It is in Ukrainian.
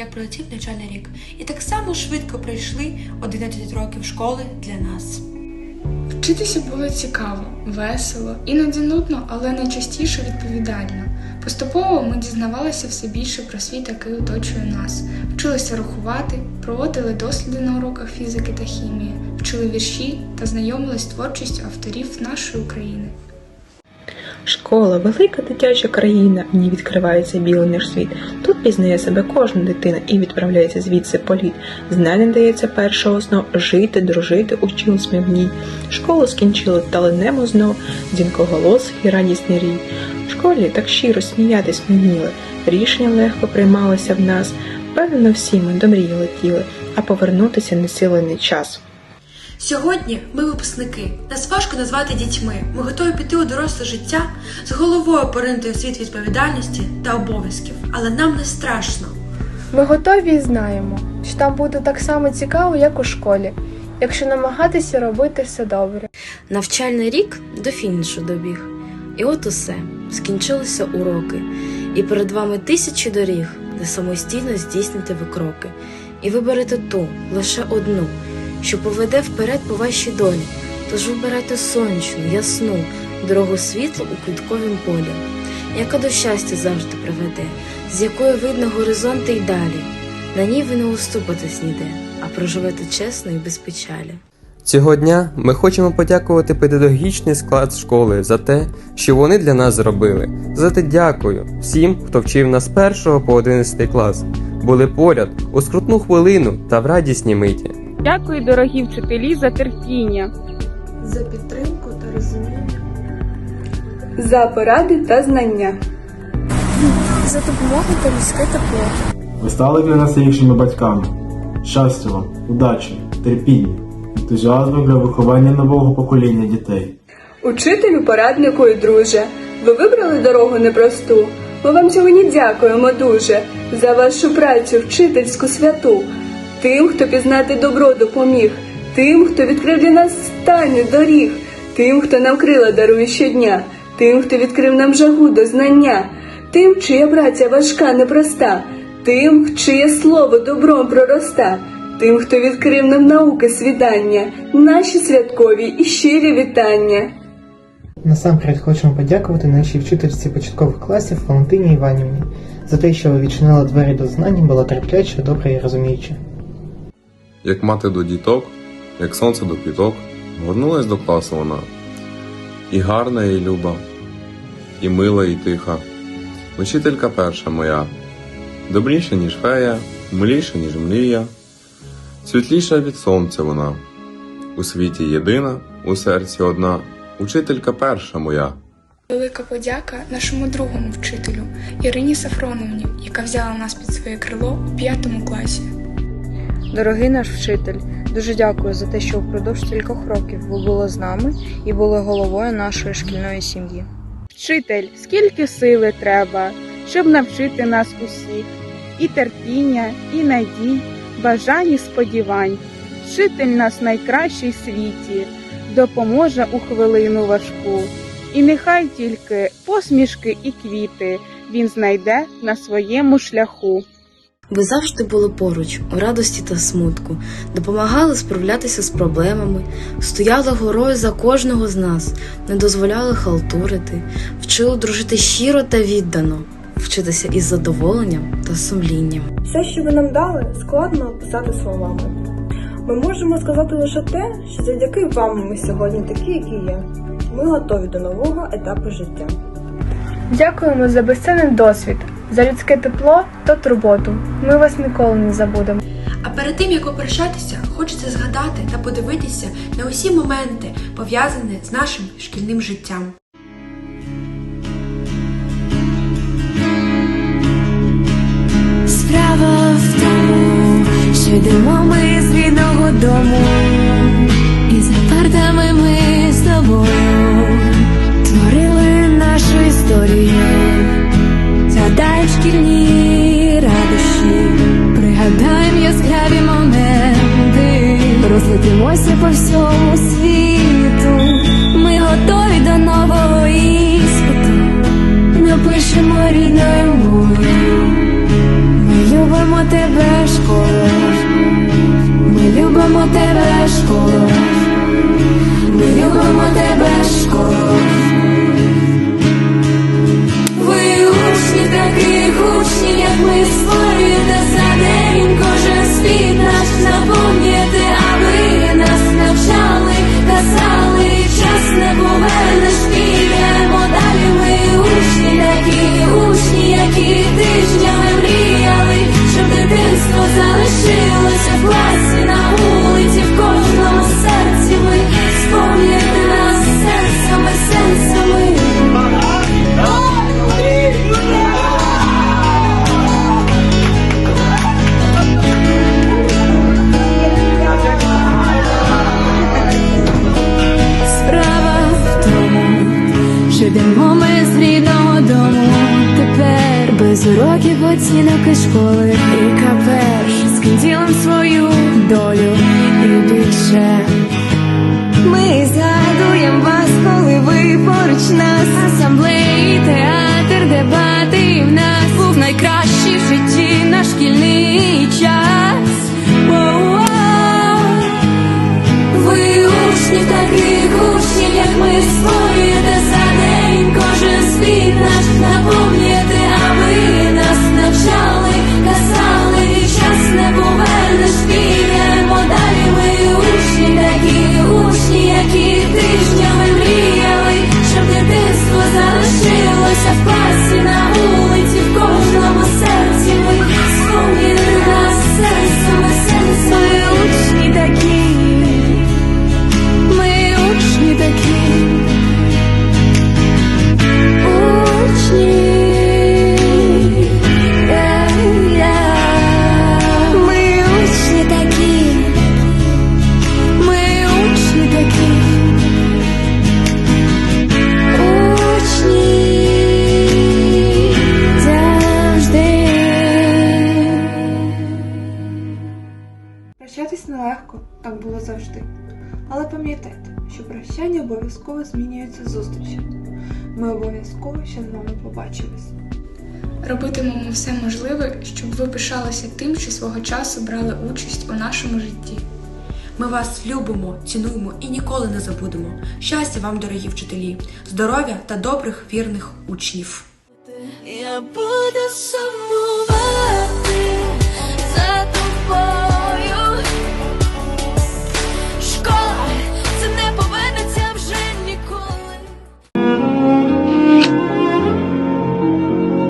як пролетів навчальний рік, і так само швидко пройшли 11 років школи для нас. Вчитися було цікаво, весело, іноді нудно, але найчастіше відповідально. Поступово ми дізнавалися все більше про світ, який оточує нас, вчилися рахувати, проводили досліди на уроках фізики та хімії, вчили вірші та знайомились з творчістю авторів нашої України. Школа велика дитяча країна, в ній відкривається білий наш світ. Тут пізнає себе кожна дитина і відправляється звідси політ. Знання дається перша основ жити, дружити, учились ми в ній. Школу скінчили та линемо знов, дзвінкоголос і радісний рій. В школі так щиро сміятись вміли, рішення легко приймалося в нас. Певно, всі ми до мрії летіли, а повернутися не сили час. Сьогодні ми випускники. Нас важко назвати дітьми. Ми готові піти у доросле життя з головою поринути у світ відповідальності та обов'язків, але нам не страшно. Ми готові і знаємо, що там буде так само цікаво, як у школі, якщо намагатися робити все добре. Навчальний рік до фінішу добіг. І от усе, скінчилися уроки, і перед вами тисячі доріг, де самостійно здійсните ви кроки, і виберете ту, лише одну, що поведе вперед по вашій долі. Тож вибирайте сонячну, ясну, дорогу світлу у квітковім полі, яка до щастя завжди приведе, з якої видно горизонти й далі. На ній ви не уступитесь ніде, а проживете чесно і без печалі. Цього дня ми хочемо подякувати педагогічний склад школи за те, що вони для нас зробили. За те дякую всім, хто вчив нас 1 по 11 клас, були поряд у скрутну хвилину та в радісні миті. Дякую, дорогі вчителі, за терпіння. за підтримку та розуміння. за поради та знання. За допомогу та людське тепло. Ви стали для нас рідними батьками. Щастя вам, удачі, терпіння, ентузіазму для виховання нового покоління дітей. Учителю, пораднику і друже. Ви вибрали дорогу непросту. Ми вам сьогодні дякуємо дуже за вашу працю вчительську святу, тим, хто пізнати добро допоміг, тим, хто відкрив для нас стайню доріг, тим, хто нам крила дарує щодня, тим, хто відкрив нам жагу до знання, тим, чия праця важка, непроста, тим, чиє слово добром пророста, тим, хто відкрив нам науки свідання, наші святкові і щирі вітання. Насамперед хочемо подякувати нашій вчительці початкових класів Валентині Іванівні за те, що ви відчинили двері до знань, була терпляча, добра і розуміюча. Як мати до діток, як сонце до квіток, горнулась до класу вона. І гарна, і люба, і мила, і тиха. Учителька перша моя, добріша, ніж фея, миліша, ніж мрія, світліша від сонця вона. У світі єдина, у серці одна, учителька перша моя. Велика подяка нашому другому вчителю Ірині Сафроновні, яка взяла нас під своє крило у п'ятому класі. Дорогий наш вчитель, дуже дякую за те, що впродовж кількох років ви були з нами і були головою нашої шкільної сім'ї. Вчитель, скільки сили треба, щоб навчити нас усіх, і терпіння, і надій, бажань і сподівань. Вчитель нас найкращий в світі, допоможе у хвилину важку. І нехай тільки посмішки і квіти він знайде на своєму шляху. Ви завжди були поруч у радості та смутку, допомагали справлятися з проблемами, стояли горою за кожного з нас, не дозволяли халтурити, вчили дружити щиро та віддано, вчитися із задоволенням та сумлінням. Все, що ви нам дали, складно описати словами. Ми можемо сказати лише те, що завдяки вам ми сьогодні такі, які є. Ми готові до нового етапу життя. Дякуємо за безцінний досвід, за людське тепло та турботу. Ми вас ніколи не забудемо. А перед тим як попрощатися, хочеться згадати та подивитися на усі моменти, пов'язані з нашим шкільним життям. Справа в тому, що йдемо ми з рідного дому, і за партами розлетимося по всьому світу. Ми готові до нового іспиту, напишемо рідною мовою. ми любимо тебе, школа. Ми любимо тебе, школа. Йдемо ми з рідного дому. Тепер без уроків оцінок і школи. І капеш з ким свою долю і більше. Ми згадуємо вас, коли ви поруч нас. Асамблеї, театр, дебати в нас був найкращий в житті наш шкільний час. Воу-воу. Ви учнів таких учнів, як ми створюєте завжди. Але пам'ятайте, що прощання обов'язково змінюється зустрічю. Ми обов'язково ще з вами побачимось. Робитимемо все можливе, щоб ви пишалися тим, що свого часу брали участь у нашому житті. Ми вас любимо, цінуємо і ніколи не забудемо. Щастя вам, дорогі вчителі, здоров'я та добрих вірних учнів. Я буду.